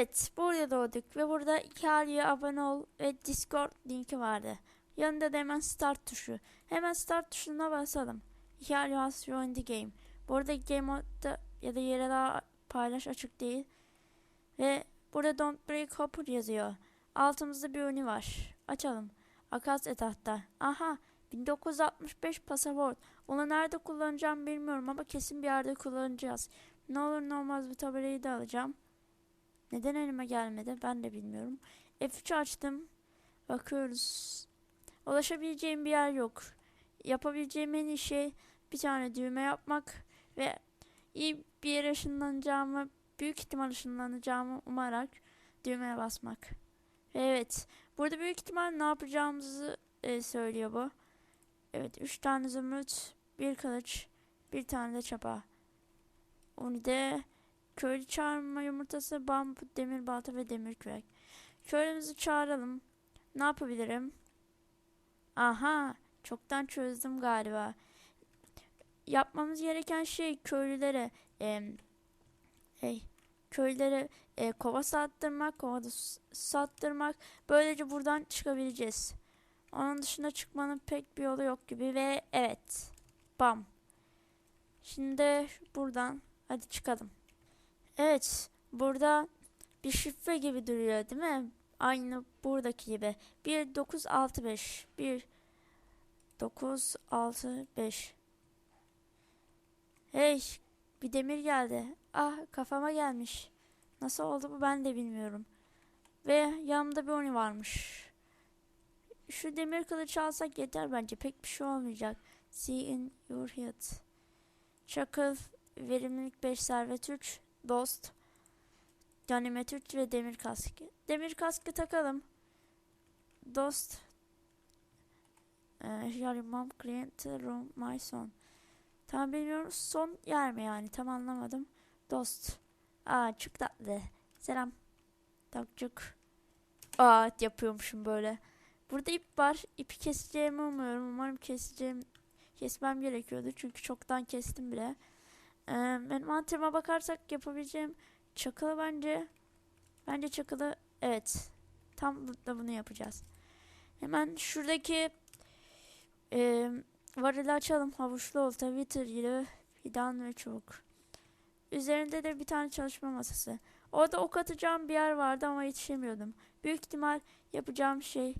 Evet, burada doğduk ve burada hikayeye abone ol ve Discord linki vardı. Yanında da hemen start tuşu. Hemen start tuşuna basalım. Hikaye has join the game. Bu arada game modda ya da yere daha paylaş açık değil. Ve burada don't break hopper yazıyor. Altımızda bir ünlü var. Açalım. Akas etahta. Aha 1965 pasaport. Onu nerede kullanacağım bilmiyorum ama kesin bir yerde kullanacağız. Ne olur ne olmaz bu tabelayı da alacağım. Neden elime gelmedi ben de bilmiyorum. F3 açtım. Bakıyoruz. Ulaşabileceğim bir yer yok. Yapabileceğim en iyi şey bir tane düğme yapmak ve iyi bir yere ışınlanacağımı, büyük ihtimal ışınlanacağımı umarak düğmeye basmak. Ve evet, burada büyük ihtimal ne yapacağımızı e, söylüyor bu. Evet, 3 tane zümrüt, bir kılıç, bir tane de çapa. Onu da köylü çağırma yumurtası, bambu, demir balta ve demir kürek. Köylümüzü çağıralım. Ne yapabilirim? Aha, çoktan çözdüm galiba. Yapmamız gereken şey köylülere e, hey, köylülere e, kova sattırmak, kovada sattırmak. Böylece buradan çıkabileceğiz. Onun dışında çıkmanın pek bir yolu yok gibi ve evet. Bam. Şimdi buradan hadi çıkalım. Evet, burada bir şifre gibi duruyor değil mi? Aynı buradaki gibi. 1965 1965 Hey, bir demir geldi. Ah, kafama gelmiş. Nasıl oldu bu ben de bilmiyorum. Ve yanımda bir oni varmış. Şu demir kılıcı alsak yeter bence. Pek bir şey olmayacak. See in your head. Çakıl, verimlilik 5 servet 3, dost, ganimet 3 ve demir kask. Demir kaskı takalım. Dost, your mom client room my son. Tam bilmiyorum son yer mi yani tam anlamadım. Dost. Aa çok tatlı. Selam. Tavukçuk. Aa yapıyormuşum böyle. Burada ip var. İpi keseceğimi umuyorum. Umarım keseceğim. Kesmem gerekiyordu. Çünkü çoktan kestim bile. Ee, benim bakarsak yapabileceğim çakılı bence. Bence çakılı evet. Tam burada bunu yapacağız. Hemen şuradaki e, varili açalım. Havuçlu olta, vitir gibi fidan ve çubuk. Üzerinde de bir tane çalışma masası. Orada ok atacağım bir yer vardı ama yetişemiyordum. Büyük ihtimal yapacağım şey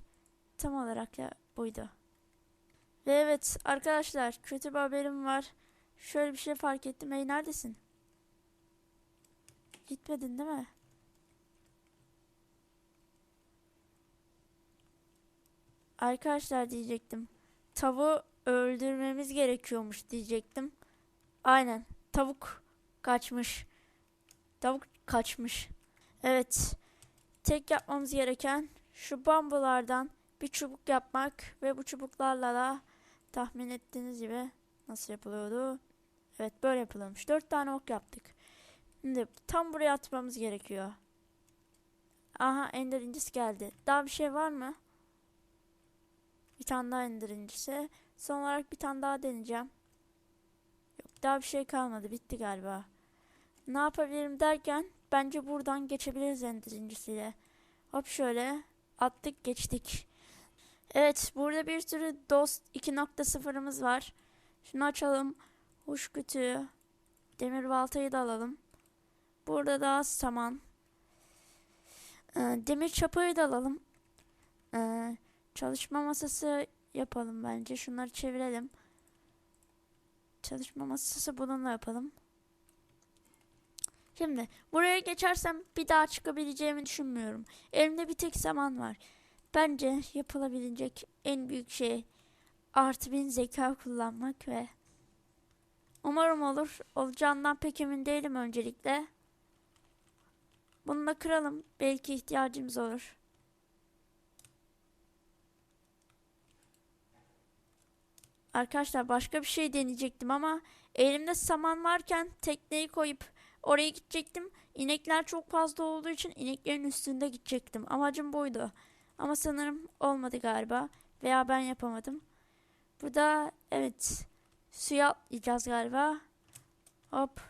tam olarak da buydu. Ve evet arkadaşlar kötü bir haberim var. Şöyle bir şey fark ettim. Hey neredesin? Gitmedin değil mi? Arkadaşlar diyecektim. Tavuğu öldürmemiz gerekiyormuş diyecektim. Aynen. Tavuk kaçmış. Tavuk kaçmış. Evet. Tek yapmamız gereken şu bambulardan bir çubuk yapmak ve bu çubuklarla da tahmin ettiğiniz gibi nasıl yapılıyordu? Evet böyle yapılıyormuş. Dört tane ok yaptık. Şimdi tam buraya atmamız gerekiyor. Aha ender incisi geldi. Daha bir şey var mı? Bir tane daha ender incisi. Son olarak bir tane daha deneyeceğim. Yok daha bir şey kalmadı. Bitti galiba. Ne yapabilirim derken bence buradan geçebiliriz ender incisiyle. Hop şöyle attık geçtik. Evet burada bir sürü dost 2.0'ımız var. Şunu açalım. Huş kütüğü. Demir baltayı da alalım. Burada da saman. Ee, demir çapayı da alalım. Ee, çalışma masası yapalım bence. Şunları çevirelim. Çalışma masası bununla yapalım. Şimdi buraya geçersem bir daha çıkabileceğimi düşünmüyorum. Elimde bir tek zaman var. Bence yapılabilecek en büyük şey artı bin zeka kullanmak ve umarım olur. Olacağından pek emin değilim öncelikle. Bunu da kıralım. Belki ihtiyacımız olur. Arkadaşlar başka bir şey deneyecektim ama elimde saman varken tekneyi koyup oraya gidecektim. İnekler çok fazla olduğu için ineklerin üstünde gidecektim. Amacım buydu. Ama sanırım olmadı galiba. Veya ben yapamadım. Burada evet suya atlayacağız galiba. Hop.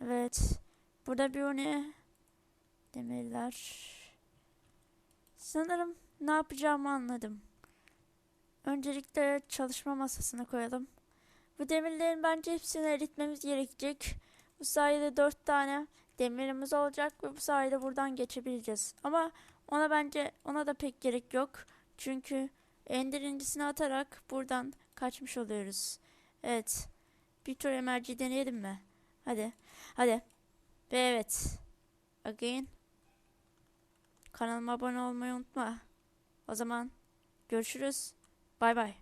Evet. Burada bir o ne? Demirler. Sanırım ne yapacağımı anladım. Öncelikle çalışma masasına koyalım. Bu demirlerin bence hepsini eritmemiz gerekecek. Bu sayede dört tane demirimiz olacak ve bu sayede buradan geçebileceğiz. Ama ona bence ona da pek gerek yok. Çünkü ender incisini atarak buradan kaçmış oluyoruz. Evet. Bir tur emerci deneyelim mi? Hadi. Hadi. Ve evet. Again. Kanalıma abone olmayı unutma. O zaman görüşürüz. Bay bay.